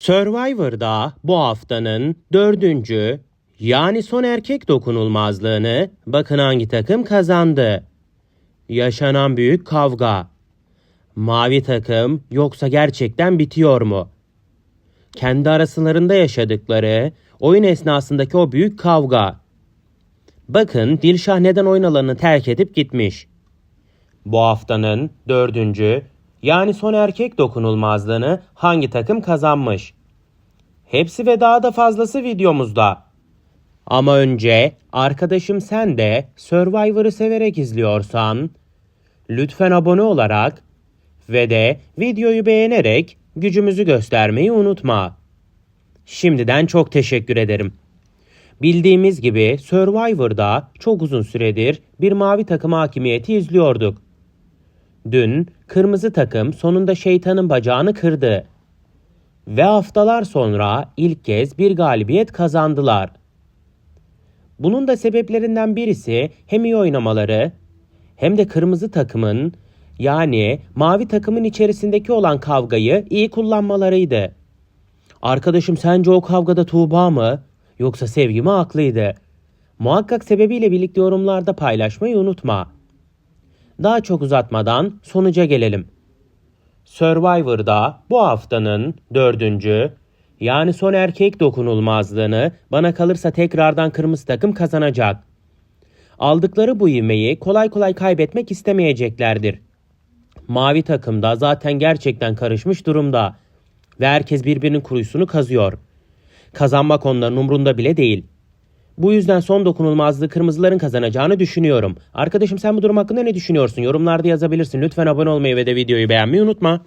Survivor'da bu haftanın dördüncü yani son erkek dokunulmazlığını bakın hangi takım kazandı. Yaşanan büyük kavga. Mavi takım yoksa gerçekten bitiyor mu? Kendi arasılarında yaşadıkları oyun esnasındaki o büyük kavga. Bakın Dilşah neden oyun alanını terk edip gitmiş. Bu haftanın dördüncü yani son erkek dokunulmazlığını hangi takım kazanmış? Hepsi ve daha da fazlası videomuzda. Ama önce arkadaşım sen de Survivor'ı severek izliyorsan lütfen abone olarak ve de videoyu beğenerek gücümüzü göstermeyi unutma. Şimdiden çok teşekkür ederim. Bildiğimiz gibi Survivor'da çok uzun süredir bir mavi takım hakimiyeti izliyorduk. Dün kırmızı takım sonunda şeytanın bacağını kırdı. Ve haftalar sonra ilk kez bir galibiyet kazandılar. Bunun da sebeplerinden birisi hem iyi oynamaları hem de kırmızı takımın yani mavi takımın içerisindeki olan kavgayı iyi kullanmalarıydı. Arkadaşım sence o kavgada Tuğba mı yoksa Sevgi mi haklıydı? Muhakkak sebebiyle birlikte yorumlarda paylaşmayı unutma. Daha çok uzatmadan sonuca gelelim. Survivor'da bu haftanın dördüncü yani son erkek dokunulmazlığını bana kalırsa tekrardan kırmızı takım kazanacak. Aldıkları bu ivmeyi kolay kolay kaybetmek istemeyeceklerdir. Mavi takımda zaten gerçekten karışmış durumda ve herkes birbirinin kuyusunu kazıyor. Kazanmak onların umrunda bile değil. Bu yüzden son dokunulmazlığı kırmızıların kazanacağını düşünüyorum. Arkadaşım sen bu durum hakkında ne düşünüyorsun? Yorumlarda yazabilirsin. Lütfen abone olmayı ve de videoyu beğenmeyi unutma.